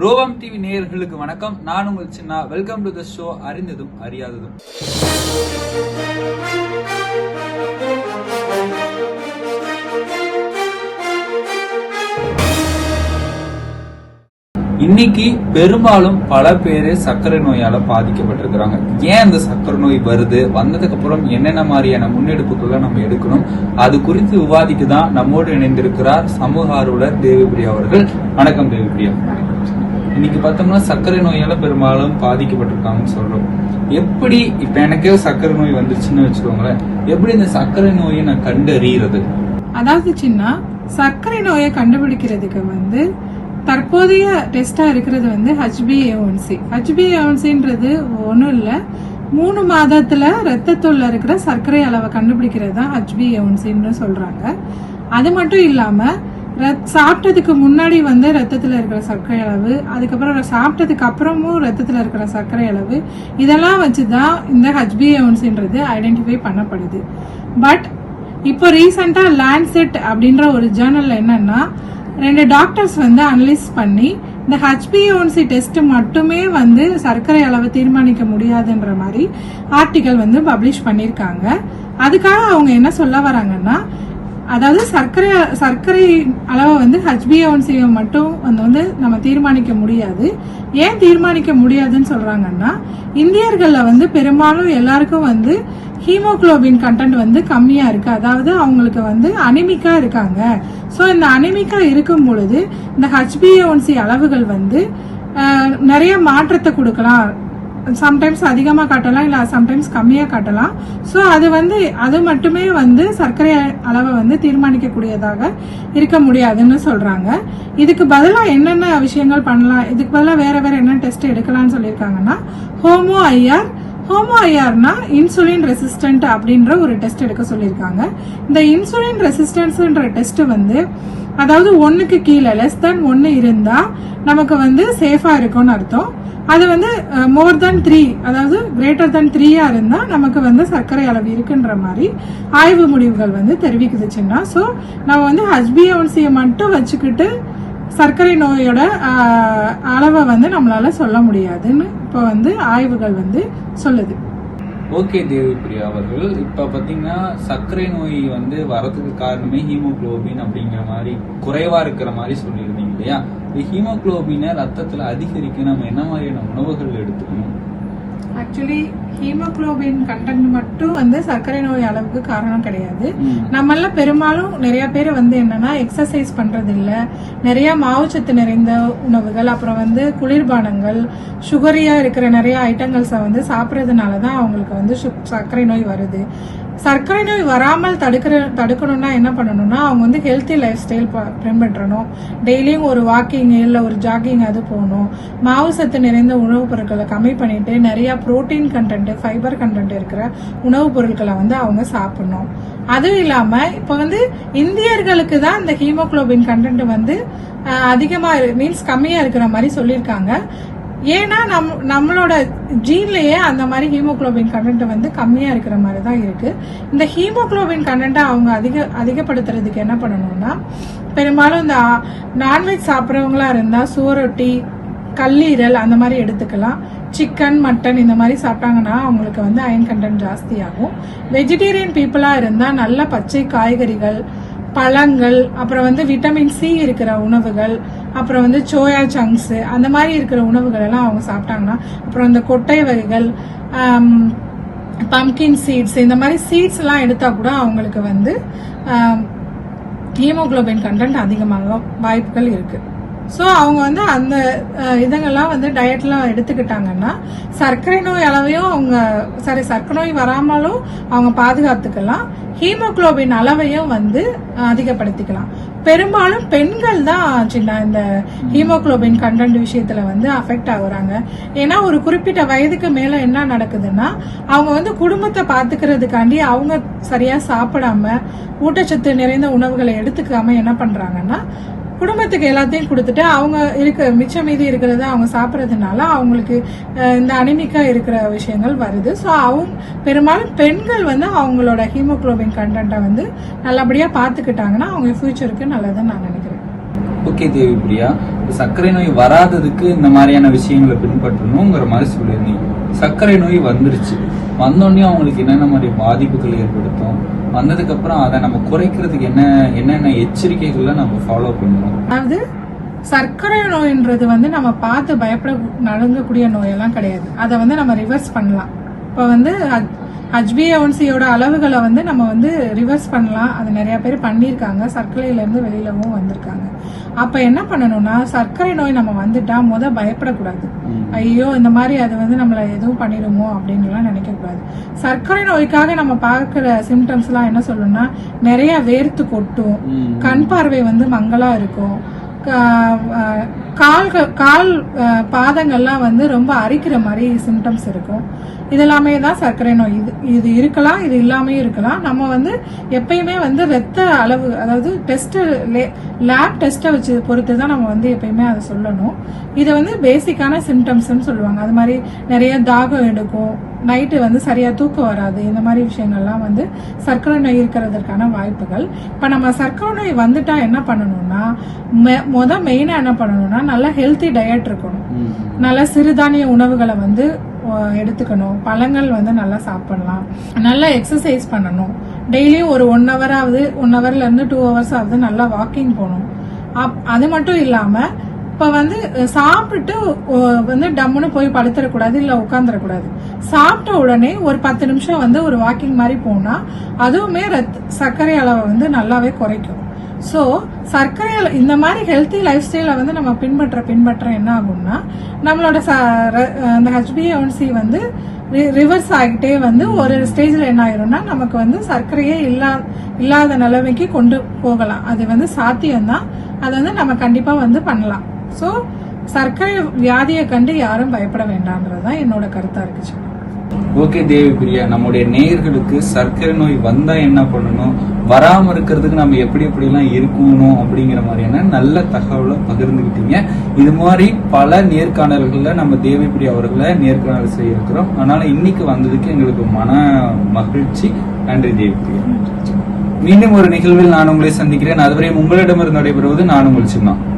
ரோவம் TV நேயர்களுக்கு வணக்கம். நான் உங்கள் சின்ன. வெல்கம் டு த ஷோ அறிந்ததும் அறியாததும். இன்னைக்கு பெரும்பாலும் பல பேர் சர்க்கரை நோயால பாதிக்கப்பட்டிருக்கிறாங்க. ஏன் அந்த சர்க்கரை நோய் வருது? வந்ததுக்கு அப்புறம் என்னென்ன மாதிரியான முன்னெடுப்புகளை நம்ம எடுக்கணும்? அது குறித்து விவாதிக்க தான் நம்மோடு இணைந்திருக்கிறார் சமூக ஆர்வலர் தேவிபிரியா அவர்கள். வணக்கம் தேவிபிரியா. இன்னைக்கு பார்த்தோம்னா சர்க்கரை நோயால பெரும்பாலும் பாதிக்கப்பட்டிருக்காங்கன்னு சொல்றோம். எப்படி இப்ப எனக்கே சர்க்கரை நோய் வந்துச்சுன்னு வச்சுக்கோங்களேன். எப்படி இந்த சர்க்கரை நோயை நான் கண்டறியறது? அதாவது சின்ன சர்க்கரை நோயை கண்டுபிடிக்கிறதுக்கு வந்து தற்போதைய டெஸ்டா இருக்கிறது வந்து ஹச்பிஏஒன்சி ஹச்பிஏஒன்சின்றது ஒன்றும் இல்லை மூணு மாதத்துல ரத்தத்துள்ள இருக்கிற சர்க்கரை அளவை கண்டுபிடிக்கிறது தான் ஹச்பிஏஒன்சின்னு சொல்றாங்க. அது மட்டும் இல்லாமல் ரத்- சாப்பிட்டதுக்கு முன்னாடி வந்து ரத்தத்தில் இருக்கிற சர்க்கரை அளவு அதுக்கப்புறம் சாப்பிட்டதுக்கு அப்புறமும் ரத்தத்தில் இருக்கிற சர்க்கரை அளவு இதெல்லாம் வச்சு தான் இந்த ஹெச்பிஏஒன்சின்றது ஐடென்டிஃபை பண்ணப்படுது. பட் இப்போ ரீசெண்டாக லேண்ட்செட் அப்படின்ற ஒரு ஜேர்னலில் என்னன்னா ரெண்டு டாக்டர்ஸ் வந்து அனலைஸ் பண்ணி இந்த ஹெச்பிஓன்சி டெஸ்ட் மட்டுமே வந்து சர்க்கரை அளவை தீர்மானிக்க முடியாதுன்ற மாதிரி ஆர்டிக்கல் வந்து பப்ளிஷ் பண்ணியிருக்காங்க. அதுக்காக அவங்க என்ன சொல்ல வராங்கன்னா அதாவது சர்க்கரை சர்க்கரை அளவை வந்து ஹெச்பிஓன்சி மட்டும் வந்து வந்து நம்ம தீர்மானிக்க முடியாது. ஏன் தீர்மானிக்க முடியாதுன்னு சொல்றாங்கன்னா இந்தியர்களில் வந்து பெரும்பாலும் எல்லாருக்கும் வந்து ஹீமோகுளோபின் கண்டென்ட் வந்து கம்மியா இருக்கு. அதாவது அவங்களுக்கு வந்து அனிமிக்கா இருக்காங்க. ஸோ இந்த அனிமிக்கா இருக்கும் பொழுது இந்த ஹெச்பிஏஒன்சி அளவுகள் வந்து நிறைய மாற்றத்தை கொடுக்கலாம். சம்டைம்ஸ் அதிகமாக காட்டலாம் இல்லை சம்டைம்ஸ் கம்மியாக காட்டலாம். ஸோ அது வந்து அது மட்டுமே வந்து சர்க்கரை அளவை வந்து தீர்மானிக்கக்கூடியதாக இருக்க முடியாதுன்னு சொல்கிறாங்க இதுக்கு பதிலாக என்னென்ன விஷயங்கள் பண்ணலாம்? இதுக்கு பதிலாக வேறு வேறு என்ன டெஸ்ட் எடுக்கலாம்னு சொல்லியிருக்காங்கன்னா ஹோமோ ஐஆர் ஹோமோ ஐஆர்னா இன்சுலின் ரெசிஸ்டன்ட் அப்படின்ற ஒரு டெஸ்ட் எடுக்க சொல்லியிருக்காங்க. இந்த இன்சுலின் ரெசிஸ்டன்ஸ்ன்ற டெஸ்ட் வந்து அதாவது ஒன்றுக்கு கீழே லெஸ் தென் ஒன்று இருந்தால் நமக்கு வந்து சேஃபாக இருக்கும்னு அர்த்தம். அது வந்து மோர் தென் த்ரீ அதாவது கிரேட்டர் தென் த்ரீயா இருந்தா நமக்கு வந்து சர்க்கரை அளவு இருக்குன்ற மாதிரி ஆய்வு முடிவுகள் வந்து தெரிவிக்குதுச்சுன்னா ஸோ நம்ம வந்து ஹஸ்பிஎன்சியை மட்டும் வச்சுக்கிட்டு சர்க்கரை நோயோட அளவை வந்து நம்மளால சொல்ல முடியாதுன்னு இப்போ வந்து ஆய்வுகள் வந்து சொல்லுது. ஓகே தேவிப்பிரியா அவர்கள் இப்ப பாத்தீங்கன்னா சர்க்கரை நோய் வந்து வரதுக்கு காரணமே ஹீமோகுளோபின் அப்படிங்கிற மாதிரி குறைவா இருக்கிற மாதிரி சொல்லியிருந்தீங்க இல்லையா? இந்த ஹீமோகுளோபினை ரத்தத்துல அதிகரிக்க நம்ம என்ன மாதிரியான உணவுகள் எடுத்துக்கணும்? ஆக்சுவலி ஹீமோகுளோபின் கண்டென்ட் மட்டும் வந்து சர்க்கரை நோய் அளவுக்கு காரணம் கிடையாது. நம்மள பெரும்பாலும் நிறைய பேர் வந்து என்னன்னா எக்ஸசைஸ் பண்றது இல்ல நிறைய மாவுச்சத்து நிறைந்த உணவுகள் அப்புறம் வந்து குளிர்பானங்கள் சுகரியா இருக்கிற நிறைய ஐட்டங்கள்ஸை வந்து சாப்பிட்றதுனால தான் அவங்களுக்கு வந்து சர்க்கரை நோய் வருது. சர்க்கரை நோய் வராமல் தடுக்கிற தடுக்கணும்னா என்ன பண்ணணும்னா அவங்க வந்து ஹெல்த்தி லைஃப் ஸ்டைல் பின்பற்றணும். டெய்லியும் ஒரு வாக்கிங் இல்லை ஒரு ஜாகிங் அது போகணும். மாவு சத்து நிறைந்த உணவுப் பொருட்களை கம்மி பண்ணிட்டு நிறைய புரோட்டீன் கண்டென்ட் ஃபைபர் கண்டென்ட் இருக்கிற உணவுப் பொருட்களை வந்து அவங்க சாப்பிடணும். அதுவும் இல்லாம இப்போ வந்து இந்தியர்களுக்கு தான் இந்த ஹீமோகுளோபின் கண்டென்ட் வந்து அதிகமாக அதிகமா மீன்ஸ் கம்மியா இருக்கிற மாதிரி சொல்லியிருக்காங்க. ஏன்னா நம் நம்மளோட ஜீன்லயே அந்த மாதிரி ஹீமோகுளோபின் கண்டென்ட் வந்து கம்மியா இருக்கிற மாதிரி தான் இருக்கு. இந்த ஹீமோகுளோபின் கண்டென்ட்டை அவங்க அதிக அதிகப்படுத்துறதுக்கு என்ன பண்ணணும்னா பெரும்பாலும் இந்த நான்வெஜ் சாப்பிட்றவங்களா இருந்தா சுவரொட்டி கல்லீரல் அந்த மாதிரி எடுத்துக்கலாம். சிக்கன் மட்டன் இந்த மாதிரி சாப்பிட்டாங்கன்னா அவங்களுக்கு வந்து அயன் கண்டென்ட் ஜாஸ்தியாகும். வெஜிடேரியன் பீப்புளா இருந்தா நல்ல பச்சை காய்கறிகள் பழங்கள் அப்புறம் வந்து விட்டமின் சி இருக்கிற உணவுகள் அப்புறம் வந்து சோயா சங்க்ஸு அந்த மாதிரி இருக்கிற உணவுகள் எல்லாம் அவங்க சாப்பிட்டாங்கன்னா அப்புறம் இந்த கொட்டை வகைகள் பம்கின் சீட்ஸ் இந்த மாதிரி சீட்ஸ் எல்லாம் எடுத்தா கூட அவங்களுக்கு வந்து ஹீமோகுளோபின் கண்டென்ட் அதிகமாக வாய்ப்புகள் இருக்கு. ஸோ அவங்க வந்து அந்த இதுங்கெல்லாம் வந்து டயட்லாம் எடுத்துக்கிட்டாங்கன்னா சர்க்கரை நோய் அளவையும் அவங்க சரி சர்க்கரை நோய் வராமலும் அவங்க பாதுகாத்துக்கலாம். ஹீமோகுளோபின் அளவையும் வந்து அதிகப்படுத்திக்கலாம். பெரும்பாலும் பெண்கள் தான் சின்ன இந்த ஹீமோகுளோபின் கண்டென்ட் விஷயத்துல வந்து அஃபெக்ட் ஆகுறாங்க. ஏன்னா ஒரு குறிப்பிட்ட வயதுக்கு மேல என்ன நடக்குதுன்னா அவங்க வந்து குடும்பத்தை பாத்துக்கிறதுக்காண்டி அவங்க சரியா சாப்பிடாம ஊட்டச்சத்து நிறைந்த உணவுகளை எடுத்துக்காம என்ன பண்றாங்கன்னா குடும்பத்துக்கு எல்லாத்தையும் கொடுத்துட்டு அவங்க இருக்க மிச்சம் மீதி இருக்கிறத அவங்க சாப்பிட்றதுனால அவங்களுக்கு இந்த அனிமிக்கா இருக்கிற விஷயங்கள் வருது. ஸோ அவங்க பெரும்பாலும் பெண்கள் வந்து அவங்களோட ஹீமோக்ளோபின் கண்டென்ட்டை வந்து நல்லபடியாக பார்த்துக்கிட்டாங்கன்னா அவங்க ஃபியூச்சருக்கு நல்லதுன்னு நான் நினைக்கிறேன். ஓகே தேவி பிரியா சர்க்கரை நோய் வராததுக்கு இந்த மாதிரியான விஷயங்களை பின்பற்றணுங்கிற மாதிரி சொல்லியிருந்தீங்க. சர்க்கரை நோய் வந்துருச்சு. வந்தோடனே அவங்களுக்கு என்னென்ன மாதிரி பாதிப்புகள் ஏற்படுத்தும்? வந்ததுக்கு அப்புறம் அதை நம்ம குறைக்கிறதுக்கு என்ன என்னென்ன எச்சரிக்கைகளை நம்ம ஃபாலோ பண்ணணும்? அதாவது சர்க்கரை நோயின்றது வந்து நம்ம பார்த்து பயப்பட நடுங்கக்கூடிய நோயெல்லாம் கிடையாது. அதை வந்து நம்ம ரிவர்ஸ் பண்ணலாம். இப்போ வந்து ஹச்பிஏஒன்சியோட அளவுகளை வந்து நம்ம வந்து ரிவர்ஸ் பண்ணலாம். அது நிறைய பேர் பண்ணியிருக்காங்க. சர்க்கரையிலேருந்து வெளியிலவும் வந்திருக்காங்க. அப்போ என்ன பண்ணணும்னா சர்க்கரை நோய் நம்ம வந்துட்டா முத பயப்படக்கூடாது. ஐயோ இந்த மாதிரி அது வந்து நம்மளை எதுவும் பண்ணிடுமோ அப்படின்லாம் நினைக்கக்கூடாது. சர்க்கரை நோய்க்காக நம்ம பார்க்குற சிம்டம்ஸ்லாம் என்ன சொல்லணும்னா நிறைய வேர்த்து கொட்டும். கண் பார்வை வந்து மங்களா இருக்கும். கால்கள் கால் பாதங்கள்லாம் வந்து ரொம்ப அரிக்கிற மாதிரி சிம்டம்ஸ் இருக்கும். இதெல்லாமே தான் சர்க்கரை நோய். இது இது இருக்கலாம் இது இல்லாமே இருக்கலாம். நம்ம வந்து எப்பயுமே வந்து ரத்த அளவு அதாவது டெஸ்ட் லேப் டெஸ்ட்டை வச்சு பொறுத்து தான் நம்ம வந்து எப்பயுமே அதை சொல்லணும். இதை வந்து பேசிக்கான சிம்டம்ஸ்னு சொல்லுவாங்க. அது மாதிரி நிறைய தாகம் எடுக்கும் நைட்டு வந்து சரியா தூக்கம் வராது. இந்த மாதிரி விஷயங்கள்லாம் வந்து சர்க்கரை நோய் இருக்கிறதுக்கான வாய்ப்புகள். இப்போ நம்ம சர்க்கரை நோய் வந்துட்டா என்ன பண்ணணும்னா மெ- முத மெயினா என்ன பண்ணணும்னா நல்ல ஹெல்த்தி டயட் இருக்கணும். நல்ல சிறுதானிய உணவுகளை வந்து எடுத்துக்கணும். பழங்கள் வந்து நல்லா சாப்பிடலாம். நல்லா எக்ஸசைஸ் பண்ணணும். டெய்லியும் ஒரு ஒன் ஹவராவது ஒன் ஹவர்ல இருந்து டூ ஹவர்ஸ் ஆகுது நல்லா வாக்கிங் போகணும். அப் அது மட்டும் இல்லாம இப்ப வந்து அஹ், வந்து டம்முன்னு போய் படுத்துடக்கூடாது இல்ல உட்காந்துடக்கூடாது சாப்பிட்ட உடனே ஒரு பத்து நிமிஷம் வந்து ஒரு வாக்கிங் மாதிரி போனா அதுவுமே ரத் சர்க்கரை அளவை வந்து நல்லாவே குறைக்கும். ஸோ சர்க்கரை இந்த மாதிரி ஹெல்த்தி லைஃப் ஸ்டைலை வந்து நம்ம பின்பற்ற பின்பற்ற என்ன ஆகும்னா நம்மளோட ச- அந்த ஹெச்பிஏஒன்சி வந்து ரிவர்ஸ் ஆகிட்டே வந்து ஒரு ஸ்டேஜில் என்ன ஆயிரும்னா நமக்கு வந்து சர்க்கரையே இல்லா இல்லாத நிலைமைக்கு கொண்டு போகலாம். அது வந்து சாத்தியம்தான் அது வந்து நம்ம கண்டிப்பாக வந்து பண்ணலாம். ஸோ சர்க்கரை வியாதியை கண்டு யாரும் பயப்பட வேண்டாம்ன்றது தான் என்னோட கருத்தாக இருக்குச்சு ஓகே தேவி பிரியா நம்முடைய நேயர்களுக்கு சர்க்கரை நோய் வந்தா என்ன பண்ணணும்? வராம இருக்கிறதுக்கு நம்ம எப்படி எப்படி எல்லாம் இருக்கணும் அப்படிங்கிற மாதிரியான நல்ல தகவலை பகிர்ந்துக்கிட்டீங்க இது மாதிரி பல நேர்காணல்கள்ல நம்ம தேவி பிரியா அவர்களை நேர்காணல் செய்ய இருக்கிறோம் அதனால இன்னைக்கு வந்ததுக்கு எங்களுக்கு மன மகிழ்ச்சி. நன்றி தேவி பிரியா மீண்டும் ஒரு நிகழ்வில் நான் உங்களை சந்திக்கிறேன். அதுவரை உங்களிடமிருந்து நடைபெறுவது நான் உங்கள் சின்னம்